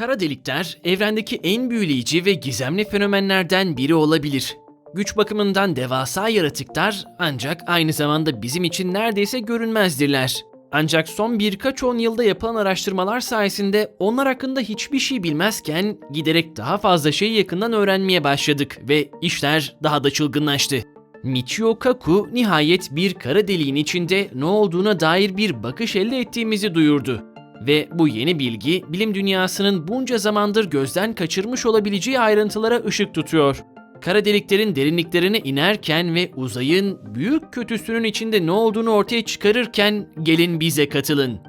Kara delikler evrendeki en büyüleyici ve gizemli fenomenlerden biri olabilir. Güç bakımından devasa yaratıklar ancak aynı zamanda bizim için neredeyse görünmezdirler. Ancak son birkaç on yılda yapılan araştırmalar sayesinde onlar hakkında hiçbir şey bilmezken giderek daha fazla şeyi yakından öğrenmeye başladık ve işler daha da çılgınlaştı. Michio Kaku nihayet bir kara deliğin içinde ne olduğuna dair bir bakış elde ettiğimizi duyurdu. Ve bu yeni bilgi bilim dünyasının bunca zamandır gözden kaçırmış olabileceği ayrıntılara ışık tutuyor. Kara deliklerin derinliklerine inerken ve uzayın büyük kötüsünün içinde ne olduğunu ortaya çıkarırken gelin bize katılın.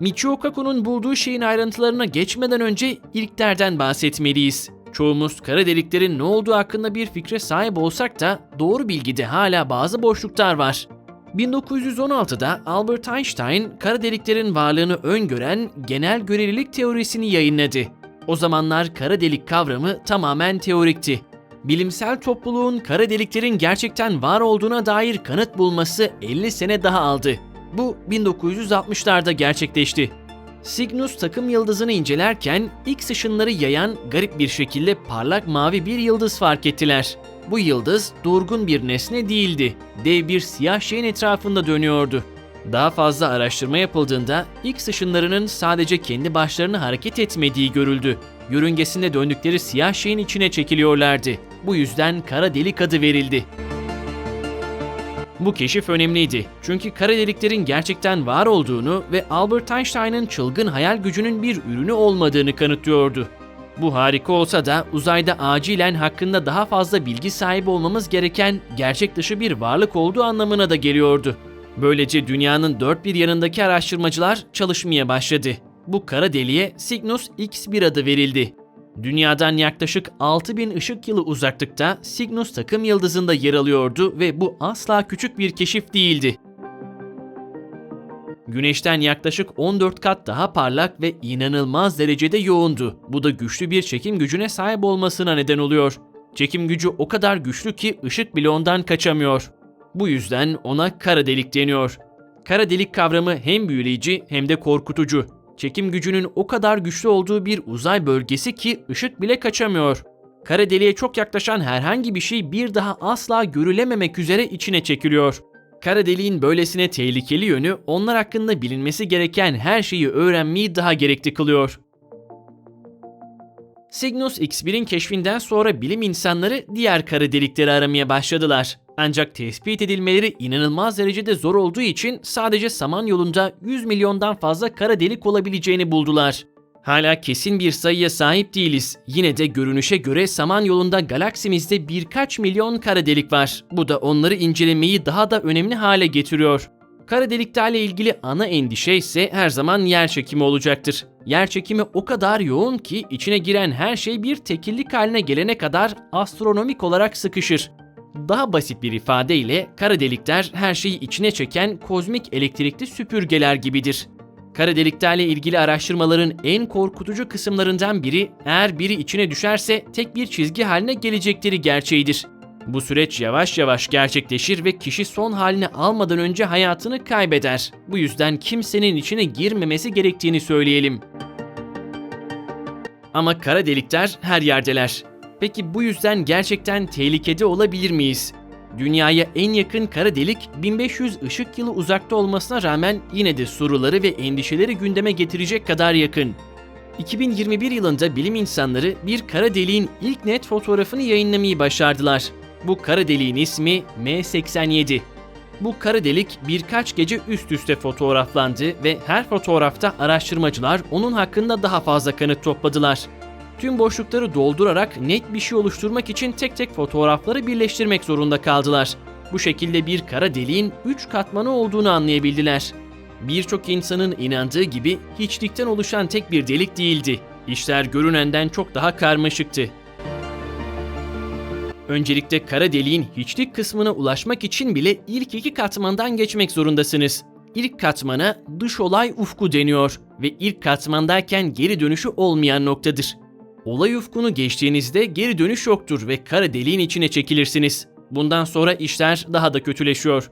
Michio Kaku'nun bulduğu şeyin ayrıntılarına geçmeden önce ilklerden bahsetmeliyiz. Çoğumuz kara deliklerin ne olduğu hakkında bir fikre sahip olsak da doğru bilgide hala bazı boşluklar var. 1916'da Albert Einstein kara deliklerin varlığını öngören genel görelilik teorisini yayınladı. O zamanlar kara delik kavramı tamamen teorikti. Bilimsel topluluğun kara deliklerin gerçekten var olduğuna dair kanıt bulması 50 sene daha aldı. Bu 1960'larda gerçekleşti. Cygnus takım yıldızını incelerken X ışınları yayan garip bir şekilde parlak mavi bir yıldız fark ettiler. Bu yıldız durgun bir nesne değildi. Dev bir siyah şeyin etrafında dönüyordu. Daha fazla araştırma yapıldığında X ışınlarının sadece kendi başlarına hareket etmediği görüldü. Yörüngesinde döndükleri siyah şeyin içine çekiliyorlardı. Bu yüzden kara delik adı verildi. Bu keşif önemliydi. Çünkü kara deliklerin gerçekten var olduğunu ve Albert Einstein'ın çılgın hayal gücünün bir ürünü olmadığını kanıtlıyordu. Bu harika olsa da uzayda acilen hakkında daha fazla bilgi sahibi olmamız gereken gerçek dışı bir varlık olduğu anlamına da geliyordu. Böylece dünyanın dört bir yanındaki araştırmacılar çalışmaya başladı. Bu kara deliğe Cygnus X1 adı verildi. Dünyadan yaklaşık 6000 ışık yılı uzaklıkta Cygnus takım yıldızında yer alıyordu ve bu asla küçük bir keşif değildi. Güneşten yaklaşık 14 kat daha parlak ve inanılmaz derecede yoğundu. Bu da güçlü bir çekim gücüne sahip olmasına neden oluyor. Çekim gücü o kadar güçlü ki ışık bile ondan kaçamıyor. Bu yüzden ona kara delik deniyor. Kara delik kavramı hem büyüleyici hem de korkutucu. Çekim gücünün o kadar güçlü olduğu bir uzay bölgesi ki ışık bile kaçamıyor. Kara deliğe çok yaklaşan herhangi bir şey bir daha asla görülememek üzere içine çekiliyor. Kara deliğin böylesine tehlikeli yönü onlar hakkında bilinmesi gereken her şeyi öğrenmeyi daha gerekli kılıyor. Cygnus X1'in keşfinden sonra bilim insanları diğer kara delikleri aramaya başladılar. Ancak tespit edilmeleri inanılmaz derecede zor olduğu için sadece Samanyolu'nda 100 milyondan fazla kara delik olabileceğini buldular. Hala kesin bir sayıya sahip değiliz. Yine de görünüşe göre Samanyolu'nda galaksimizde birkaç milyon kara delik var. Bu da onları incelemeyi daha da önemli hale getiriyor. Kara deliklerle ilgili ana endişe ise her zaman yer çekimi olacaktır. Yer çekimi o kadar yoğun ki içine giren her şey bir tekillik haline gelene kadar astronomik olarak sıkışır. Daha basit bir ifadeyle kara delikler her şeyi içine çeken kozmik elektrikli süpürgeler gibidir. Kara deliklerle ilgili araştırmaların en korkutucu kısımlarından biri eğer biri içine düşerse tek bir çizgi haline gelecekleri gerçeğidir. Bu süreç yavaş yavaş gerçekleşir ve kişi son halini almadan önce hayatını kaybeder. Bu yüzden kimsenin içine girmemesi gerektiğini söyleyelim. Ama kara delikler her yerdeler. Peki bu yüzden gerçekten tehlikede olabilir miyiz? Dünyaya en yakın kara delik 1500 ışık yılı uzakta olmasına rağmen yine de soruları ve endişeleri gündeme getirecek kadar yakın. 2021 yılında bilim insanları bir kara deliğin ilk net fotoğrafını yayınlamayı başardılar. Bu kara deliğin ismi M87. Bu kara delik birkaç gece üst üste fotoğraflandı ve her fotoğrafta araştırmacılar onun hakkında daha fazla kanıt topladılar. Tüm boşlukları doldurarak net bir şey oluşturmak için tek tek fotoğrafları birleştirmek zorunda kaldılar. Bu şekilde bir kara deliğin 3 katmanı olduğunu anlayabildiler. Birçok insanın inandığı gibi hiçlikten oluşan tek bir delik değildi. İşler görünenden çok daha karmaşıktı. Öncelikle kara deliğin hiçlik kısmına ulaşmak için bile ilk iki katmandan geçmek zorundasınız. İlk katmana dış olay ufku deniyor ve ilk katmandayken geri dönüşü olmayan noktadır. Olay ufkunu geçtiğinizde geri dönüş yoktur ve kara deliğin içine çekilirsiniz. Bundan sonra işler daha da kötüleşiyor.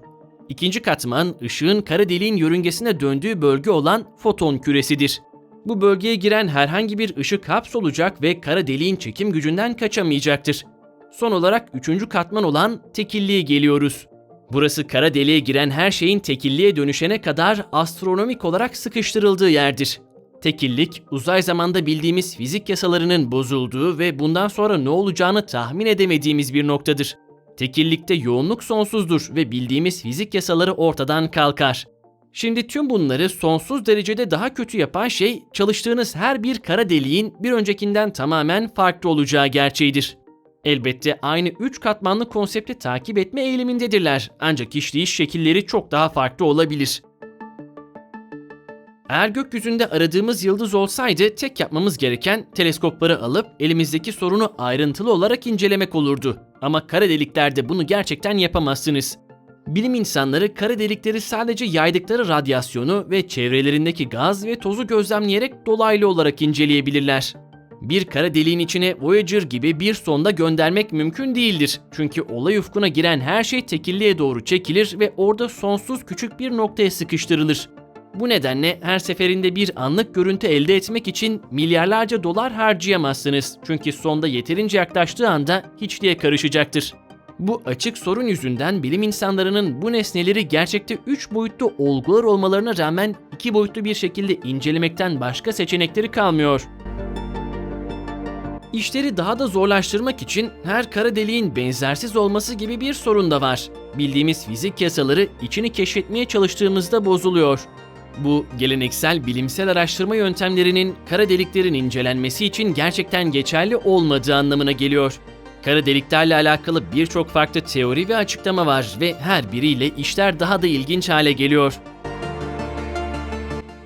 İkinci katman ışığın kara deliğin yörüngesine döndüğü bölge olan foton küresidir. Bu bölgeye giren herhangi bir ışık hapsolacak ve kara deliğin çekim gücünden kaçamayacaktır. Son olarak üçüncü katman olan tekilliğe geliyoruz. Burası kara deliğe giren her şeyin tekilliğe dönüşene kadar astronomik olarak sıkıştırıldığı yerdir. Tekillik, uzay zamanda bildiğimiz fizik yasalarının bozulduğu ve bundan sonra ne olacağını tahmin edemediğimiz bir noktadır. Tekillikte yoğunluk sonsuzdur ve bildiğimiz fizik yasaları ortadan kalkar. Şimdi tüm bunları sonsuz derecede daha kötü yapan şey çalıştığınız her bir kara deliğin bir öncekinden tamamen farklı olacağı gerçeğidir. Elbette aynı 3 katmanlı konsepti takip etme eğilimindedirler ancak işleyiş şekilleri çok daha farklı olabilir. Eğer gökyüzünde aradığımız yıldız olsaydı tek yapmamız gereken teleskopları alıp elimizdeki sorunu ayrıntılı olarak incelemek olurdu. Ama kara deliklerde bunu gerçekten yapamazsınız. Bilim insanları kara delikleri sadece yaydıkları radyasyonu ve çevrelerindeki gaz ve tozu gözlemleyerek dolaylı olarak inceleyebilirler. Bir kara deliğin içine Voyager gibi bir sonda göndermek mümkün değildir. Çünkü olay ufkuna giren her şey tekilliğe doğru çekilir ve orada sonsuz küçük bir noktaya sıkıştırılır. Bu nedenle her seferinde bir anlık görüntü elde etmek için milyarlarca dolar harcayamazsınız. Çünkü sonda yeterince yaklaştığı anda hiçliğe karışacaktır. Bu açık sorun yüzünden bilim insanlarının bu nesneleri gerçekte 3 boyutlu olgular olmalarına rağmen 2 boyutlu bir şekilde incelemekten başka seçenekleri kalmıyor. İşleri daha da zorlaştırmak için her kara deliğin benzersiz olması gibi bir sorun da var. Bildiğimiz fizik yasaları içini keşfetmeye çalıştığımızda bozuluyor. Bu geleneksel bilimsel araştırma yöntemlerinin kara deliklerin incelenmesi için gerçekten geçerli olmadığı anlamına geliyor. Kara deliklerle alakalı birçok farklı teori ve açıklama var ve her biriyle işler daha da ilginç hale geliyor.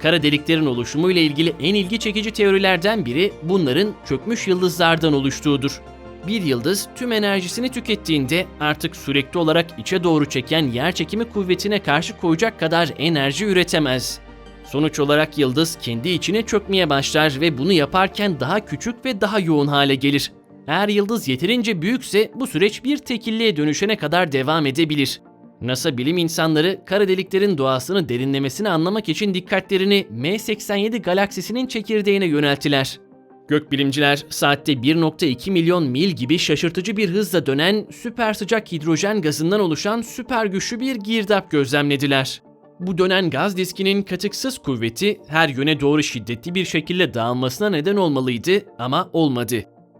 Kara deliklerin oluşumu ile ilgili en ilgi çekici teorilerden biri bunların çökmüş yıldızlardan oluştuğudur. Bir yıldız tüm enerjisini tükettiğinde artık sürekli olarak içe doğru çeken yer çekimi kuvvetine karşı koyacak kadar enerji üretemez. Sonuç olarak yıldız kendi içine çökmeye başlar ve bunu yaparken daha küçük ve daha yoğun hale gelir. Eğer yıldız yeterince büyükse bu süreç bir tekilliğe dönüşene kadar devam edebilir. NASA bilim insanları kara deliklerin doğasını derinlemesine anlamak için dikkatlerini M87 galaksisinin çekirdeğine yönelttiler. Gökbilimciler saatte 1.2 milyon mil gibi şaşırtıcı bir hızla dönen süper sıcak hidrojen gazından oluşan süper güçlü bir girdap gözlemlediler. Bu dönen gaz diskinin katıksız kuvveti her yöne doğru şiddetli bir şekilde dağılmasına neden olmalıydı ama olmadı.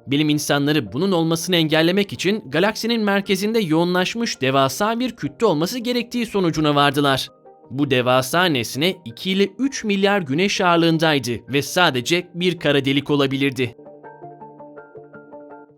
Bilim insanları bunun olmasını engellemek için galaksinin merkezinde yoğunlaşmış devasa bir kütle olması gerektiği sonucuna vardılar. Bu devasa nesne 2 ile 3 milyar güneş ağırlığındaydı ve sadece bir kara delik olabilirdi.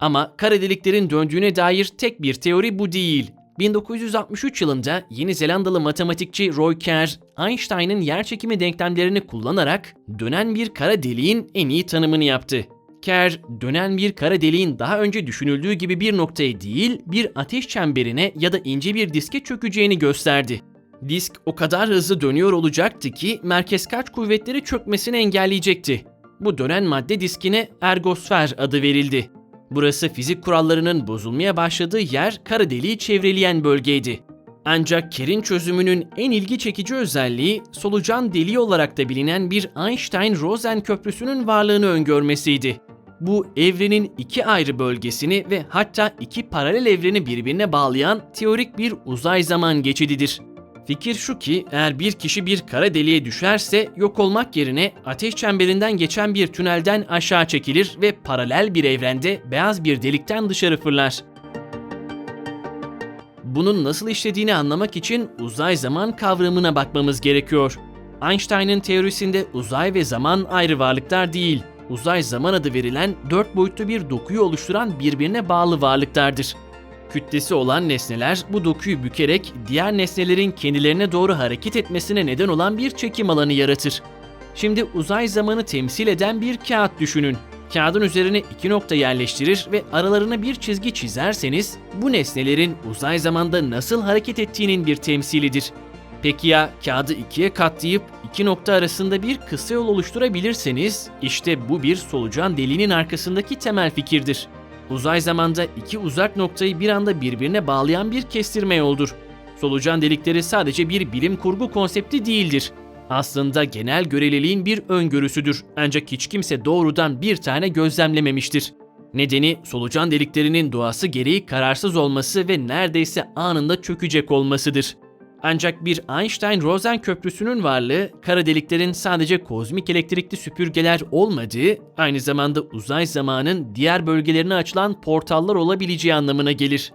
Ama kara deliklerin döndüğüne dair tek bir teori bu değil. 1963 yılında Yeni Zelandalı matematikçi Roy Kerr, Einstein'ın yerçekimi denklemlerini kullanarak dönen bir kara deliğin en iyi tanımını yaptı. Kerr, dönen bir kara deliğin daha önce düşünüldüğü gibi bir noktaya değil, bir ateş çemberine ya da ince bir diske çökeceğini gösterdi. Disk o kadar hızlı dönüyor olacaktı ki merkez kaç kuvvetleri çökmesini engelleyecekti. Bu dönen madde diskine ergosfer adı verildi. Burası fizik kurallarının bozulmaya başladığı yer kara deliği çevreleyen bölgeydi. Ancak Kerr'in çözümünün en ilgi çekici özelliği solucan deliği olarak da bilinen bir Einstein-Rosen köprüsünün varlığını öngörmesiydi. Bu evrenin iki ayrı bölgesini ve hatta iki paralel evreni birbirine bağlayan teorik bir uzay zaman geçididir. Fikir şu ki eğer bir kişi bir kara deliğe düşerse yok olmak yerine ateş çemberinden geçen bir tünelden aşağı çekilir ve paralel bir evrende beyaz bir delikten dışarı fırlar. Bunun nasıl işlediğini anlamak için uzay zaman kavramına bakmamız gerekiyor. Einstein'ın teorisinde uzay ve zaman ayrı varlıklar değil, uzay zaman adı verilen dört boyutlu bir dokuyu oluşturan birbirine bağlı varlıklardır. Kütlesi olan nesneler bu dokuyu bükerek diğer nesnelerin kendilerine doğru hareket etmesine neden olan bir çekim alanı yaratır. Şimdi uzay zamanı temsil eden bir kağıt düşünün. Kağıdın üzerine iki nokta yerleştirir ve aralarına bir çizgi çizerseniz bu nesnelerin uzay zamanda nasıl hareket ettiğinin bir temsilidir. Peki ya kağıdı ikiye katlayıp iki nokta arasında bir kısa yol oluşturabilirseniz işte bu bir solucan deliğinin arkasındaki temel fikirdir. Uzay zamanda iki uzak noktayı bir anda birbirine bağlayan bir kestirme yoldur. Solucan delikleri sadece bir bilim kurgu konsepti değildir. Aslında genel göreliliğin bir öngörüsüdür ancak hiç kimse doğrudan bir tane gözlemlememiştir. Nedeni solucan deliklerinin doğası gereği kararsız olması ve neredeyse anında çökecek olmasıdır. Ancak bir Einstein-Rosen köprüsünün varlığı kara deliklerin sadece kozmik elektrikli süpürgeler olmadığı, aynı zamanda uzay zamanın diğer bölgelerine açılan portallar olabileceği anlamına gelir.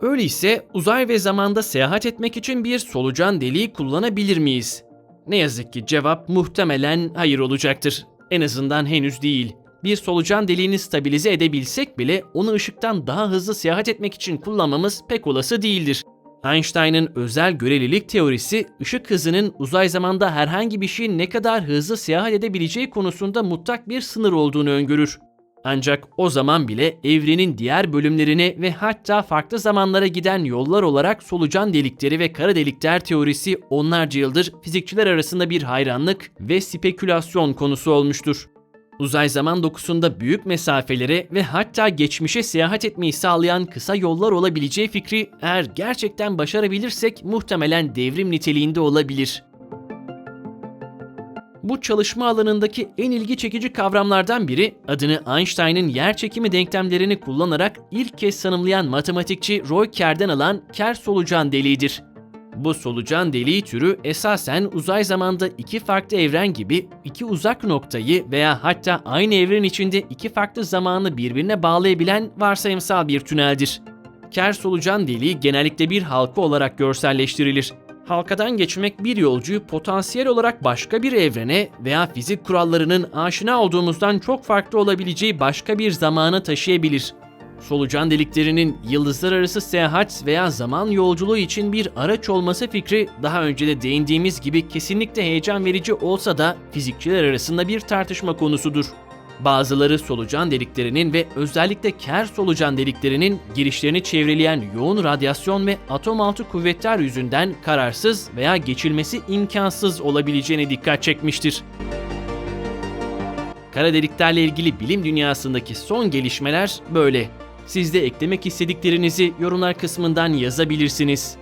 Öyleyse uzay ve zamanda seyahat etmek için bir solucan deliği kullanabilir miyiz? Ne yazık ki cevap muhtemelen hayır olacaktır. En azından henüz değil. Bir solucan deliğini stabilize edebilsek bile onu ışıktan daha hızlı seyahat etmek için kullanmamız pek olası değildir. Einstein'ın özel görelilik teorisi ışık hızının uzay zamanda herhangi bir şeyin ne kadar hızlı seyahat edebileceği konusunda mutlak bir sınır olduğunu öngörür. Ancak o zaman bile evrenin diğer bölümlerine ve hatta farklı zamanlara giden yollar olarak solucan delikleri ve kara delikler teorisi onlarca yıldır fizikçiler arasında bir hayranlık ve spekülasyon konusu olmuştur. Uzay zaman dokusunda büyük mesafelere ve hatta geçmişe seyahat etmeyi sağlayan kısa yollar olabileceği fikri eğer gerçekten başarabilirsek muhtemelen devrim niteliğinde olabilir. Bu çalışma alanındaki en ilgi çekici kavramlardan biri adını Einstein'ın yer çekimi denklemlerini kullanarak ilk kez tanımlayan matematikçi Roy Kerr'den alan Kerr solucan deliğidir. Bu solucan deliği türü esasen uzay zamanda iki farklı evren gibi iki uzak noktayı veya hatta aynı evren içinde iki farklı zamanı birbirine bağlayabilen varsayımsal bir tüneldir. Kerr solucan deliği genellikle bir halka olarak görselleştirilir. Halkadan geçmek bir yolcuyu potansiyel olarak başka bir evrene veya fizik kurallarının aşina olduğumuzdan çok farklı olabileceği başka bir zamana taşıyabilir. Solucan deliklerinin yıldızlar arası seyahat veya zaman yolculuğu için bir araç olması fikri daha önce de değindiğimiz gibi kesinlikle heyecan verici olsa da fizikçiler arasında bir tartışma konusudur. Bazıları solucan deliklerinin ve özellikle ker solucan deliklerinin girişlerini çevreleyen yoğun radyasyon ve atom altı kuvvetler yüzünden kararsız veya geçilmesi imkansız olabileceğine dikkat çekmiştir. Kara deliklerle ilgili bilim dünyasındaki son gelişmeler böyle. Siz de eklemek istediklerinizi yorumlar kısmından yazabilirsiniz.